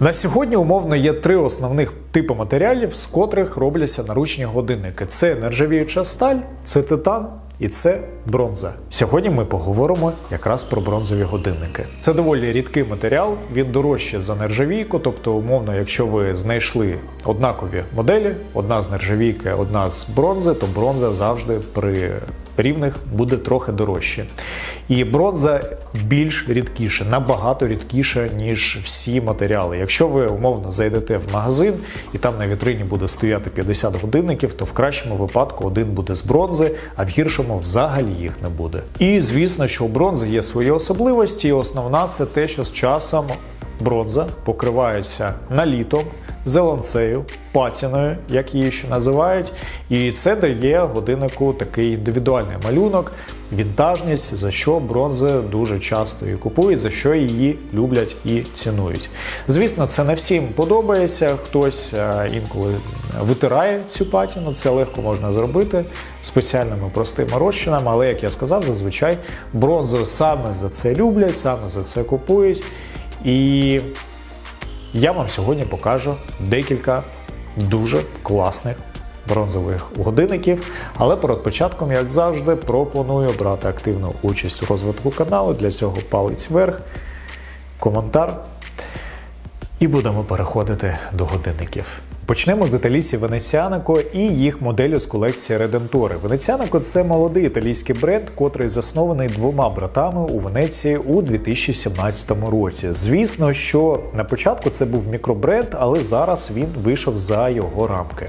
На сьогодні умовно є три основних типи матеріалів, з котрих робляться наручні годинники: це нержавіюча сталь, це титан. І це бронза. Сьогодні ми поговоримо якраз про бронзові годинники. Це доволі рідкий матеріал, він дорожче за нержавійку. Тобто, умовно, якщо ви знайшли однакові моделі, одна з нержавійки, одна з бронзи, то бронза завжди при рівних буде трохи дорожче. І бронза більш рідкіша, набагато рідкіша, ніж всі матеріали. Якщо ви умовно зайдете в магазин і там на вітрині буде стояти 50 годинників, то в кращому випадку один буде з бронзи, а в гіршому взагалі їх не буде. І звісно, що у бронзи є свої особливості, і основна це те, що з часом бронза покривається налітом, зелонцею, патіною, як її ще називають, і це дає годиннику такий індивідуальний малюнок, вінтажність, за що бронзи дуже часто і купують, за що її люблять і цінують. Звісно, це не всім подобається. Хтось е, інколи витирає цю патіну, це легко можна зробити спеціальними простими розчинами, але як я сказав, зазвичай бронзу саме за це люблять, саме за це купують. І я вам сьогодні покажу декілька дуже класних бронзових годинників. Але перед початком, як завжди, пропоную брати активну участь у розвитку каналу. Для цього палець вверх, коментар. І будемо переходити до годинників. Почнемо з італійців Венеціанико і їх моделі з колекції Редентори. Венеціанико це молодий італійський бренд, котрий заснований двома братами у Венеції у 2017 році. Звісно, що на початку це був мікробренд, але зараз він вийшов за його рамки.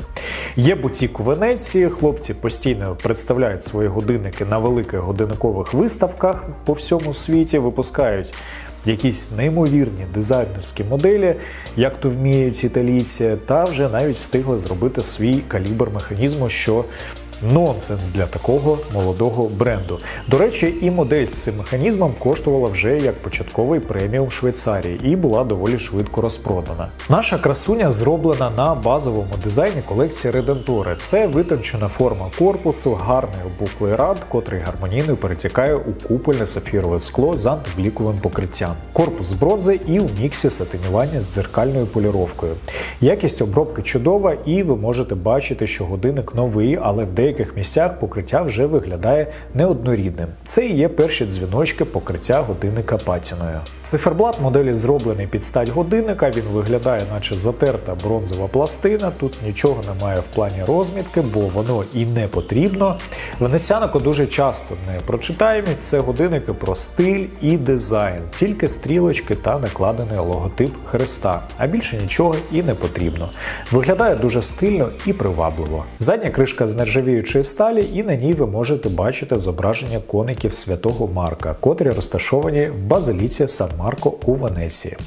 Є бутік у Венеції. Хлопці постійно представляють свої годинники на великих годинникових виставках по всьому світі, випускають якісь неймовірні дизайнерські моделі, як то вміють італійці, та вже навіть встигли зробити свій калібр механізму, що нонсенс для такого молодого бренду. До речі, і модель з цим механізмом коштувала вже як початковий преміум Швейцарії і була доволі швидко розпродана. Наша красуня зроблена на базовому дизайні колекції Редентори. Це витончена форма корпусу, гарний обуклий рад, котрий гармонійно перетікає у купольне сапфірове скло з антибліковим покриттям. Корпус з бронзи і у міксі сатинювання з дзеркальною поліровкою. Якість обробки чудова, і ви можете бачити, що годинник новий, але в деяких місцях покриття вже виглядає неоднорідним. Це і є перші дзвіночки покриття годинника патіною. Циферблат моделі зроблений під стать годинника. Він виглядає, наче затерта бронзова пластина. Тут нічого немає в плані розмітки, бо воно і не потрібно. Венеціанико дуже часто не прочитаємо. Це годинники про стиль і дизайн, тільки стрілочки та накладений логотип хреста, а більше нічого і не потрібно. Виглядає дуже стильно і привабливо. Задня кришка з нержавіючої сталі, і на ній ви можете бачити зображення коників святого Марка, котрі розташовані в базиліці Сан Марко у Венеції.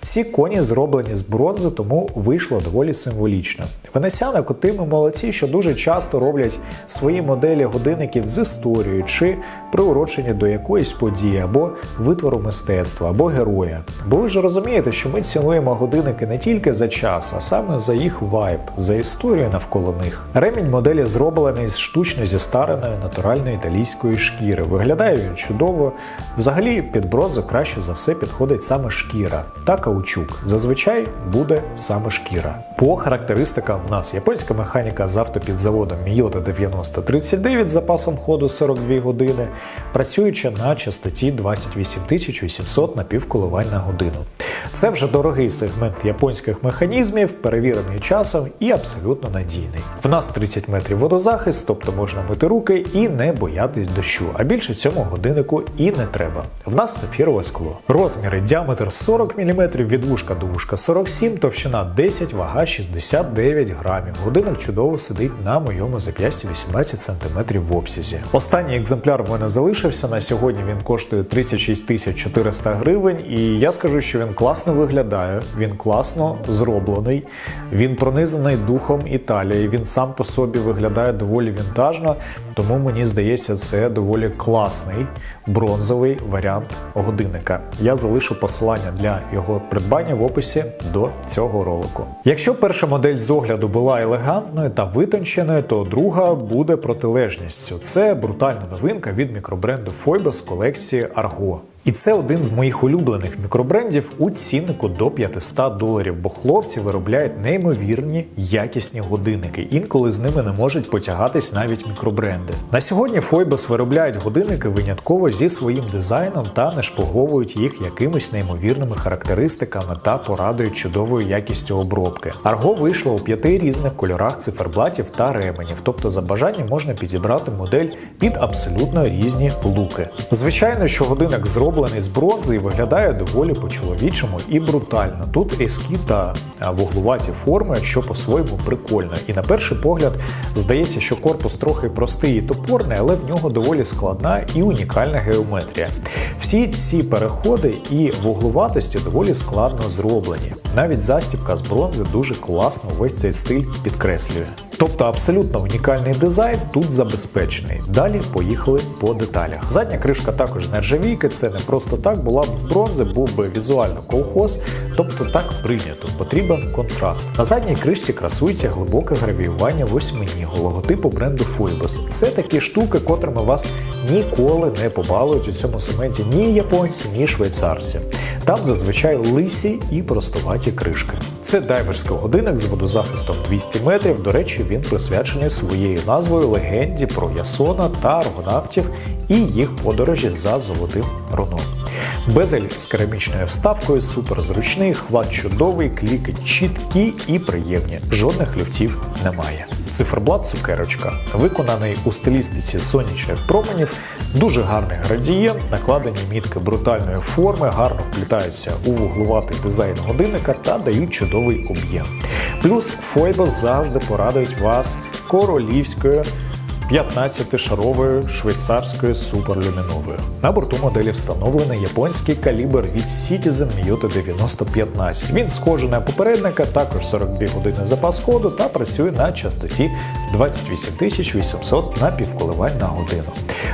Ці коні зроблені з бронзи, тому вийшло доволі символічно. Венесяни котими молодці, що дуже часто роблять свої моделі годинників з історією чи приурочені до якоїсь події або витвору мистецтва, або героя. Бо ви ж розумієте, що ми цінуємо годинники не тільки за час, а саме за їх вайб, за історію навколо них. Ремінь моделі зроблений з штучно зістареної натуральної італійської шкіри. Виглядає він чудово. Взагалі під бронзу краще за все підходить саме шкіра та каучук. Зазвичай буде саме шкіра. По характеристикам в нас японська механіка з автопідзаводом Miyota 9039 з запасом ходу 42 години, працюючи на частоті 28800 напівколивань на годину. Це вже дорогий сегмент японських механізмів, перевірений часом і абсолютно надійний. В нас 30 метрів водозахист, тобто можна мити руки і не боятись дощу. А більше цьому годиннику і не треба. В нас сапфірове скло. Розміри діаметр 40 мм, від вушка до вушка 47, товщина 10, вага 69 грамів. Годинник чудово сидить на моєму зап'ясті 18 см в обсязі. Останній екземпляр в мене залишився. На сьогодні він коштує 36 400 гривень, і я скажу, що він класно виглядає, він класно зроблений, він пронизаний духом Італії. Він сам по собі виглядає доволі вінтажно, тому мені здається, це доволі класний бронзовий варіант годинника. Я залишу посилання для його придбання в описі до цього ролику. Якщо перша модель з огляду була елегантною та витонченою, то друга буде протилежністю. Це брутальна новинка від мікробренду Фойба з колекції Argo. І це один з моїх улюблених мікробрендів у ціннику до 500 доларів, бо хлопці виробляють неймовірні якісні годинники. Інколи з ними не можуть потягатись навіть мікробренди. На сьогодні Фойбос виробляють годинники винятково зі своїм дизайном та не шпуговують їх якимись неймовірними характеристиками та порадують чудовою якістю обробки. Арго вийшло у п'яти різних кольорах циферблатів та ременів, тобто за бажанням можна підібрати модель під абсолютно різні луки. Звичайно, що годинник зроблений з бронзи і виглядає доволі по-чоловічому і брутально. Тут ескіт та вуглуваті форми, що по-своєму прикольно. І на перший погляд здається, що корпус трохи простий і топорний, але в нього доволі складна і унікальна геометрія. Всі ці переходи і вуглуватості доволі складно зроблені. Навіть застібка з бронзи дуже класно весь цей стиль підкреслює. Тобто абсолютно унікальний дизайн тут забезпечений. Далі поїхали по деталях. Задня кришка також нержавійки, це не просто так, була б з бронзи, був би візуально колхоз, тобто так прийнято, потрібен контраст. На задній кришці красується глибоке гравіювання восьмині логотипу бренду Fuibos. Це такі штуки, котрими вас ніколи не побалують у цьому сегменті ні японці, ні швейцарці. Там зазвичай лисі і простуваті кришки. Це дайверський годинник з водозахистом 200 метрів. До речі, він присвячений своєю назвою легенді про Ясона та аргонавтів і їх подорожі за золотим руном. Безель з керамічною вставкою, суперзручний, хват чудовий, кліки чіткі і приємні. Жодних люфтів немає. Циферблат цукерочка, виконаний у стилістиці сонячних променів, дуже гарний градієнт, накладені мітки брутальної форми, гарно вплітаються у вуглуватий дизайн годинника та дають чудовий об'єм. Плюс Фойбос завжди порадують вас королівською 15-шаровою швейцарською суперлюміновою. На борту моделі встановлений японський калібр від Citizen Miyota 9015. Він схожий на попередника, також 42 години запас ходу та працює на частоті 28800 напівколивань на годину.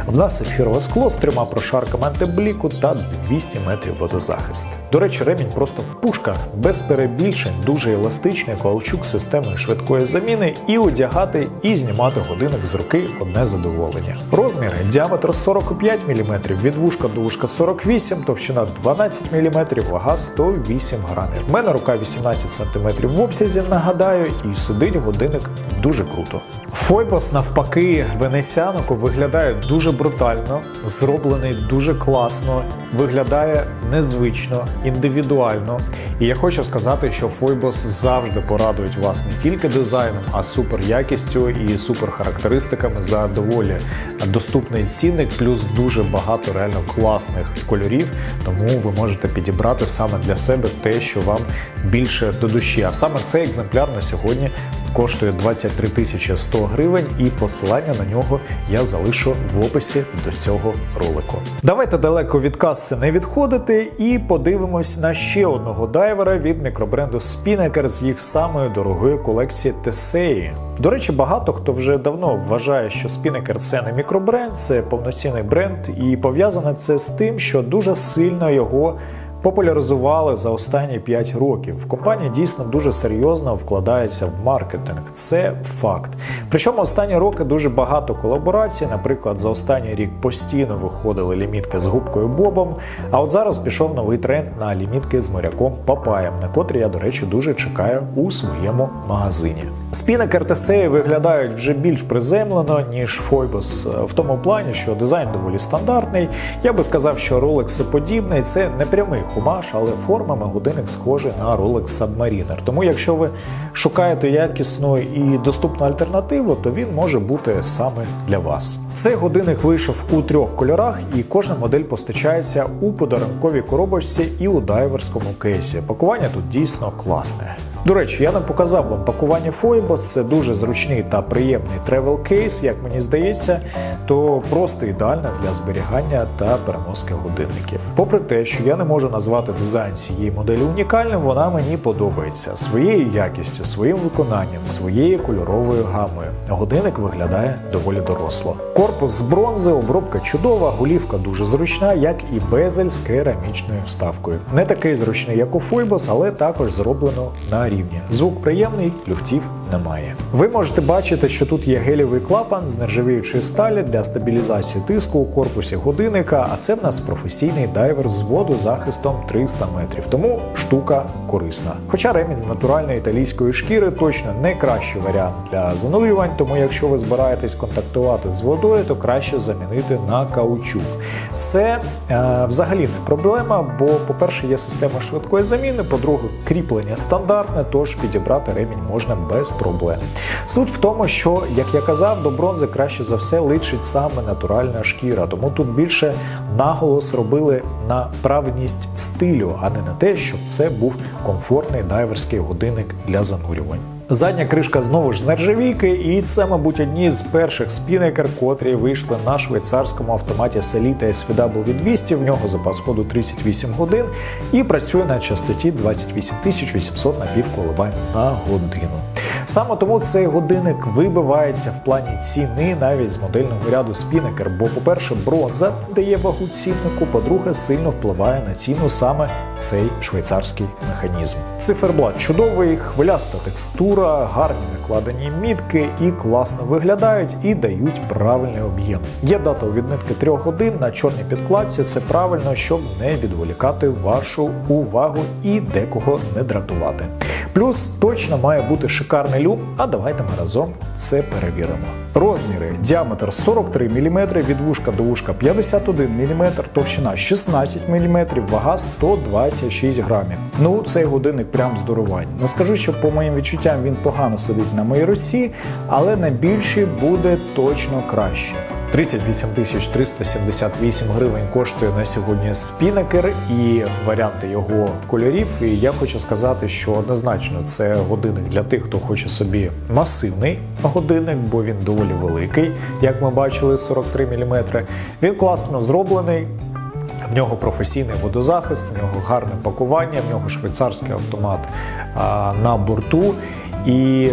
В нас ефірове скло з трьома прошарками антибліку та 200 метрів водозахист. До речі, ремінь просто пушка без перебільшень, дуже еластичний каучук з системою швидкої заміни і одягати і знімати годинник з руки одне задоволення. Розміри діаметр 45 мм, від вушка до вушка 48, товщина 12 мм, вага 108 грамів. В мене рука 18 см в обсязі, нагадаю, і сидить годинник дуже круто. Фойбос, навпаки, венеціанку виглядає дуже брутально, зроблений дуже класно, виглядає незвично, індивідуально. І я хочу сказати, що Фойбос завжди порадують вас не тільки дизайном, а супер якістю і супер характеристиками за доволі доступний цінник, плюс дуже багато реально класних кольорів. Тому ви можете підібрати саме для себе те, що вам більше до душі. А саме цей екземпляр на сьогодні коштує 23 тисячі 100 гривень, і посилання на нього я залишу в описі до цього ролику. Давайте далеко від каси не відходити і подивимось на ще одного дайвера від мікробренду Spinnaker з їх самої дорогої колекції Tesei. До речі, багато хто вже давно вважає, що Spinnaker – це не мікробренд, це повноцінний бренд, і пов'язане це з тим, що дуже сильно його популяризували за останні 5 років. Компанія дійсно дуже серйозно вкладається в маркетинг. Це факт. Причому останні роки дуже багато колаборацій. Наприклад, за останній рік постійно виходили лімітки з губкою Бобом. А от зараз пішов новий тренд на лімітки з моряком Папаєм, на котрі я, до речі, дуже чекаю у своєму магазині. Спінекер Тесеї виглядають вже більш приземлено, ніж Фойбос, в тому плані, що дизайн доволі стандартний. Я би сказав, що Rolex подібний це не прямий хумаш, але формами годинник схожий на Rolex Submariner. Тому, якщо ви шукаєте якісну і доступну альтернативу, то він може бути саме для вас. Цей годинник вийшов у трьох кольорах, і кожна модель постачається у подарунковій коробочці і у дайверському кейсі. Пакування тут дійсно класне. До речі, я не показав вам пакування Foibo, це дуже зручний та приємний тревел кейс, як мені здається, то просто ідеально для зберігання та переноски годинників. Попри те, що я не можу назвати дизайн цієї моделі унікальним, вона мені подобається своєю якістю, своїм виконанням, своєю кольоровою гамою. Годинник виглядає доволі доросло. Корпус з бронзи, обробка чудова, голівка дуже зручна, як і безель з керамічною вставкою. Не такий зручний, як у Фойбос, але також зроблено на рівні. Звук приємний, люфтів немає. Ви можете бачити, що тут є гелєвий клапан з нержавіючої сталі для стабілізації тиску у корпусі годинника, а це в нас професійний дайвер з водозахистом 300 метрів. Тому штука корисна. Хоча ремінь з натуральної італійської шкіри точно не кращий варіант для занурювань, тому якщо ви збираєтесь контактувати з водою, то краще замінити на каучук. Це е, взагалі не проблема, бо, по-перше, є система швидкої заміни, по-друге, кріплення стандартне, тож підібрати ремінь можна без проблем. Суть в тому, що, як я казав, до бронзи краще за все личить саме натуральна шкіра, тому тут більше наголос робили на правильність стилю, а не на те, щоб це був комфортний дайверський годинник для занурювань. Задня кришка знову ж з нержавійки, і це, мабуть, одні з перших спінекер, котрі вийшли на швейцарському автоматі Salita SVW 200. В нього запас ходу 38 годин і працює на частоті 28 800 напівколивань на годину. Саме тому цей годинник вибивається в плані ціни навіть з модельного ряду спінекер. Бо, по-перше, бронза дає вагу ціннику, по-друге, сильно впливає на ціну саме цей швейцарський механізм. Циферблат чудовий, хвиляста текстура, гарні накладені мітки і класно виглядають і дають правильний об'єм. Є дата у відмітки 3 годин на чорній підкладці. Це правильно, щоб не відволікати вашу увагу і декого не дратувати. Плюс точно має бути шикарний люм, а давайте ми разом це перевіримо. Розміри: діаметр 43 мм, від вушка до вушка 51 мм, товщина 16 мм, вага 126 грамів. Ну, цей годинник прям здоровань. Не скажу, що по моїм відчуттям він погано сидить на моїй руці, але на більші буде точно краще. 38 378 гривень коштує на сьогодні спінекер і варіанти його кольорів. І я хочу сказати, що однозначно це годинник для тих, хто хоче собі масивний годинник, бо він доволі великий, як ми бачили, 43 мм. Він класно зроблений. В нього професійний водозахист, в нього гарне пакування, в нього швейцарський автомат а, на борту. І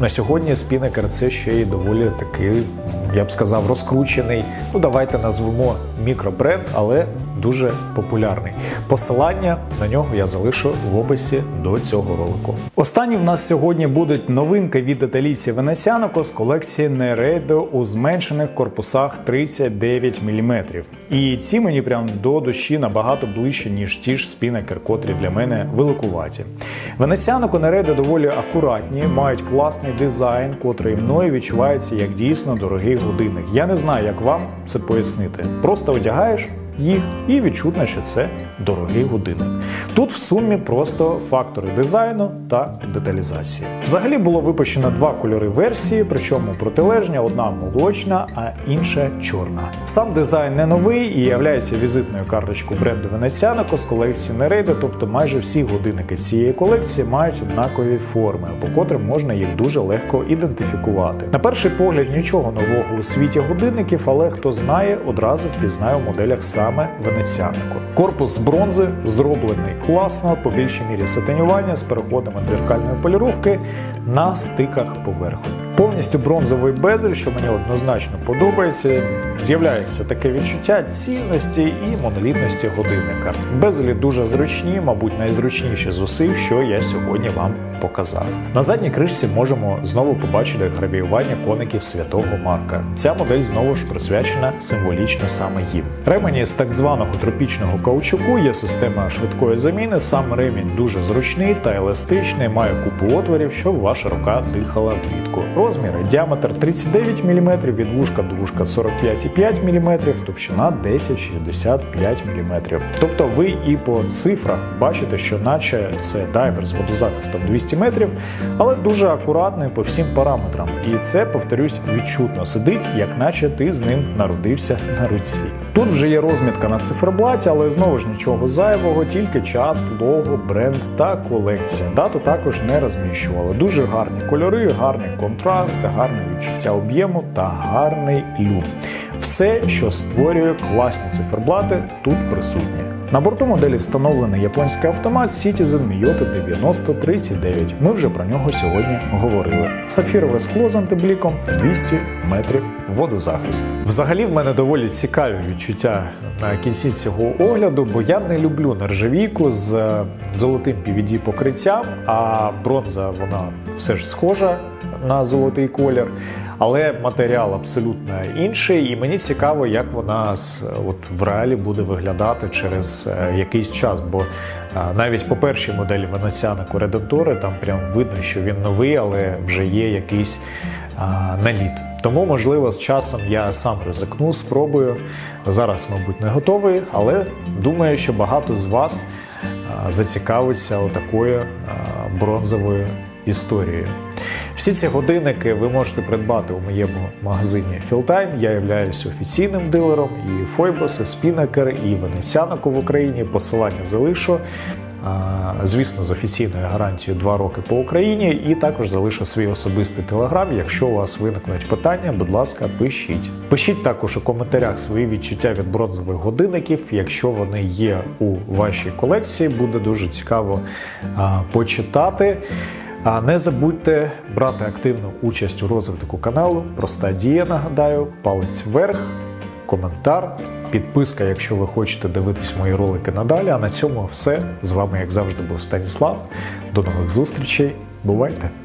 на сьогодні спінекер це ще й доволі такий, я б сказав, розкручений. Ну, давайте назвемо мікробренд, але дуже популярний. Посилання на нього я залишу в описі до цього ролику. Останні в нас сьогодні будуть новинки від італійців Венесяноко з колекції Neredo у зменшених корпусах 39 мм. І ці мені прям до душі набагато ближче, ніж ті ж спінекер, котрі для мене великуваті. Венеціаноко Neredo доволі акуратні, мають класний дизайн, котрий мною відчувається як дійсно дорогий годинник. Я не знаю, як вам це пояснити. Просто одягаєш їх і відчутно, що це дорогий годинник. Тут в сумі просто фактори дизайну та деталізації. Взагалі було випущено два кольори версії, причому протилежні: одна молочна, а інша чорна. Сам дизайн не новий і являється візитною карточкою бренду Венеціаноко з колекції Neredo, тобто майже всі годинники цієї колекції мають однакові форми, по котрим можна їх дуже легко ідентифікувати. На перший погляд нічого нового у світі годинників, але хто знає, одразу впізнає у моделях саме Венеціанико. Корпус бронзи зроблений класно, по більшій мірі сатинювання з переходами дзеркальної поліровки на стиках поверху. Повністю бронзовий безель, що мені однозначно подобається, з'являється таке відчуття цінності і монолітності годинника. Безелі дуже зручні, мабуть, найзручніші з усіх, що я сьогодні вам показав. На задній кришці можемо знову побачити гравіювання коників святого Марка. Ця модель знову ж присвячена символічно саме їм. Ремені з так званого тропічного каучуку є система швидкої заміни. Сам ремінь дуже зручний та еластичний, має купу отворів, щоб ваша рука дихала влітку. Розміри діаметр 39 мм, від вушка до вушка 45,5 мм, товщина 10,65 мм. Тобто ви і по цифрах бачите, що наче це дайвер з водозахистом 200 метрів, але дуже акуратний по всім параметрам. І це, повторюсь, відчутно сидить, як наче ти з ним народився на руці. Тут вже є розмітка на циферблаті, але знову ж нічого зайвого, тільки час, лого, бренд та колекція. Дату також не розміщували. Дуже гарні кольори, гарний контраст, гарне відчуття об'єму та гарний люк. Все, що створює класні циферблати, тут присутнє. На борту моделі встановлений японський автомат Citizen Miyota 9039. Ми вже про нього сьогодні говорили. Сапфірове скло з антибліком 200 метрів водозахист. Взагалі в мене доволі цікаві відчуття на кінці цього огляду, бо я не люблю нержавійку з золотим PVD покриттям, а бронза вона все ж схожа на золотий колір, але матеріал абсолютно інший, і мені цікаво, як вона от в реалі буде виглядати через е, якийсь час. Бо е, навіть по першій моделі Венеціанику Редентори там прям видно, що він новий, але вже є якийсь а, наліт. Тому, можливо, з часом я сам ризикну, спробую. Зараз, мабуть, не готовий, але думаю, що багато з вас зацікавиться отакою бронзовою історією. Всі ці годинники ви можете придбати у моєму магазині Fieldtime. Я являюсь офіційним дилером і Foibos, і Spinnaker, і Венеціанику в Україні. Посилання залишу. Звісно, з офіційною гарантією 2 роки по Україні, і також залишу свій особистий телеграм. Якщо у вас виникнуть питання, будь ласка, пишіть. Пишіть також у коментарях свої відчуття від бронзових годинників. Якщо вони є у вашій колекції, буде дуже цікаво почитати. А не забудьте брати активну участь у розвитку каналу. Проста дія, нагадаю, палець вверх, коментар, підписка, якщо ви хочете дивитись мої ролики надалі. А на цьому все. З вами, як завжди, був Станіслав. До нових зустрічей. Бувайте!